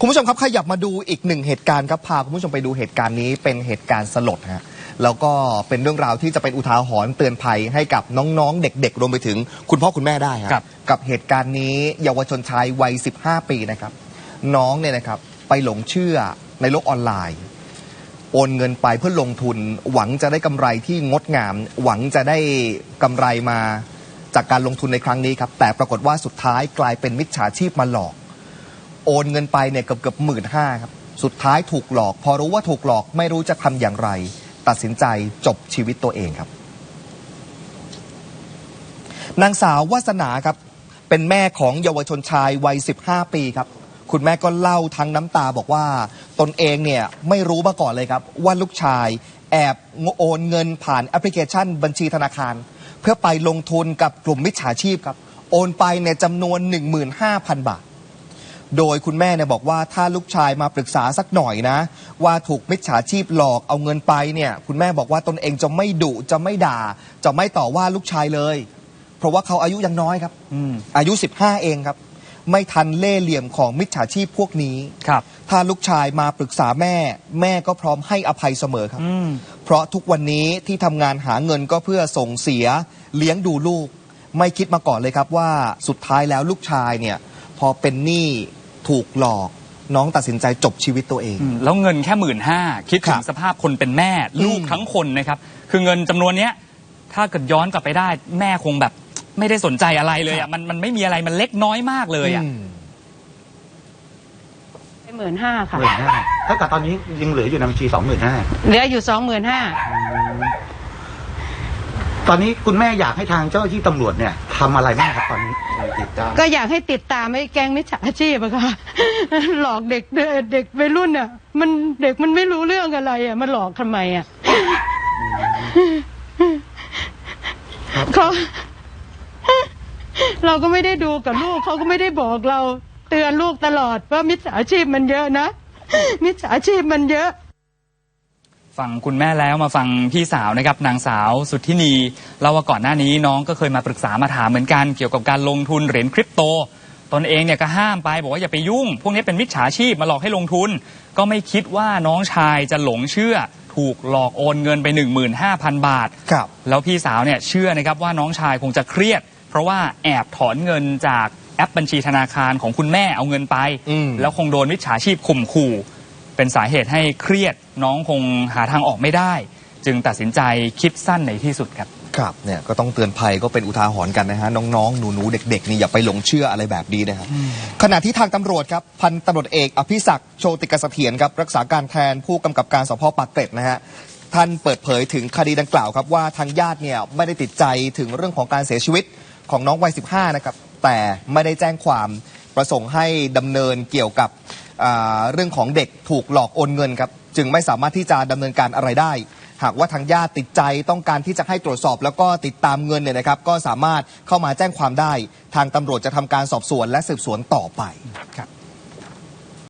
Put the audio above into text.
คุณผู้ชมครับขยับมาดูอีกหนึ่งเหตุการณ์ครับพาคุณผู้ชมไปดูเหตุการณ์นี้เป็นเหตุการณ์สลดฮะแล้วก็เป็นเรื่องราวที่จะเป็นอุทาหรณ์เตือนภัยให้กับน้องๆ เด็กๆ รวมไปถึงคุณพ่อคุณแม่ได้ฮะครับกับเหตุการณ์นี้เยาวชนชายวัย 15 ปีนะครับ น้องเนี่ยนะครับไปหลงเชื่อในโลกออนไลน์โอนเงินไปเพื่อลงทุนหวังจะได้กำไรที่งดงาม หวังจะได้กำไรมาจากการลงทุนในครั้งนี้ครับแต่ปรากฏว่าสุดท้ายกลายเป็นมิจฉาชีพมาหลอก โอนเงินไปเนี่ยเกือบเกือบหมื่นห้าครับ สุดท้ายถูกหลอก พอรู้ว่าถูกหลอกไม่รู้จะทำอย่างไร ตัดสินใจจบชีวิตตัวเองครับนางสาววาสนาครับ เป็นแม่ของเยาวชนชายวัย 15 ปีครับ คุณแม่ก็เล่าทั้งน้ำตาบอกว่า ตนเองเนี่ยไม่รู้มาก่อนเลยครับ ว่าลูกชายแอบโอนเงินผ่านแอปพลิเคชันบัญชีธนาคาร เพื่อไปลงทุนกับกลุ่มมิจฉาชีพครับ โอนไปเนี่ยจำนวน 15,000 บาท โดยคุณแม่เนี่ยบอกว่าถ้าลูกชายมาปรึกษาสักหน่อยนะ ว่าถูกมิจฉาชีพหลอกเอาเงินไปเนี่ย คุณแม่บอกว่าตนเองจะไม่ดุจะไม่ด่า จะไม่ต่อว่าลูกชายเลย เพราะว่าเขาอายุยังน้อยครับอืมอายุ 15 เองครับ ไม่ทันเล่ห์เหลี่ยมของมิจฉาชีพพวกนี้ครับ ถ้าลูกชายมาปรึกษาแม่ แม่ก็พร้อมให้อภัยเสมอครับอืมเพราะทุกวันนี้ที่ทำงานหาเงินก็เพื่อส่งเสียเลี้ยงดูลูก ไม่คิดมาก่อนเลยครับว่าสุดท้ายแล้วลูกชายเนี่ย พอเป็นหนี้ถูกหลอกน้องตัดสินใจจบชีวิตตัวเองอืมแล้วเงินแค่หมื่นห้าคิดครัถึบงสภาพคนเป็นแม่ ลูกอืมทั้งคนนะครับ คือเงินจำนวนเนี้ย ถ้าเกิดย้อนกลับไปได้ แม่คงแบบไม่ได้สนใจอะไรเลยอะมันมันไม่มีอะไรมันเล็กน้อยมากเลยอะอืมหมื่นห้าค่ะหมื่นห้าถ้ากับตอนนี้ยังเหลืออยู่ในบัญชีสองหมื่นห้าเหลืออยู่สองหมื่นห้าตอนนี้คุณแม่อยากให้ทางเจ้าหน้าที่ตำรวจเนี่ย ทำอะไรบ้างครับตอนนี้ติดตามก็อยากให้ติดตามไอ้แก๊งมิจฉาชีพอะค่ะ หลอกเด็กเด็กเด็กวัยรุ่นอะมันเด็กมันไม่รู้เรื่องอะไรอะมันหลอกทำไมอะเขาเราก็ไม่ได้ดูกับลูกเขาก็ไม่ได้บอกเรา เตือนลูกตลอดว่ามิจฉาชีพมันเยอะนะมิจฉาชีพมันเยอะ ฟังคุณแม่แล้วมาฟังพี่สาวนะครับนางสาวสุทธินีเล่าว่าก่อนหน้านี้น้องก็เคยมาปรึกษามาถามเหมือนกันเกี่ยวกับการลงทุนเหรียญคริปโต ตนเองเนี่ยก็ห้ามไปบอกว่าอย่าไปยุ่ง พวกนี้เป็นมิจฉาชีพมาหลอกให้ลงทุน ก็ไม่คิดว่าน้องชายจะหลงเชื่อถูกหลอกโอนเงินไป 15,000 บาทครับแล้วพี่สาวเนี่ยเชื่อนะครับว่าน้องชายคงจะเครียด เพราะว่าแอบถอนเงินจากแอปบัญชีธนาคารของคุณแม่เอาเงินไปอืมแล้วคงโดนมิจฉาชีพข่มขู่ เป็นสาเหตุให้เครียด น้องคงหาทางออกไม่ได้ จึงตัดสินใจคิดสั้นในที่สุดครับ ครับเนี่ยก็ต้องเตือนภัยก็เป็นอุทาหรณ์กันนะฮะ น้องๆ หนูๆ เด็กๆนี่อย่าไปหลงเชื่ออะไรแบบนี้นะฮะขณะที่ทางตำรวจครับ พันตำรวจเอกอภิศักดิ์โชติกเสถียรครับ รักษาการแทนผู้กำกับการสพปากเกร็ดนะฮะท่านเปิดเผยถึงคดีดังกล่าวครับว่าทางญาติเนี่ยไม่ได้ติดใจถึงเรื่องของการเสียชีวิตของน้องวัย 15 นะครับ แต่ไม่ได้แจ้งความประสงค์ให้ดำเนินเกี่ยวกับอ่าเรื่องของเด็กถูกหลอกโอนเงินครับ จึงไม่สามารถที่จะดำเนินการอะไรได้ หากว่าทางญาติติดใจต้องการที่จะให้ตรวจสอบ แล้วก็ติดตามเงินเนี่ยนะครับ ก็สามารถเข้ามาแจ้งความได้ ทางตำรวจจะทำการสอบสวนและสืบสวนต่อไปครับ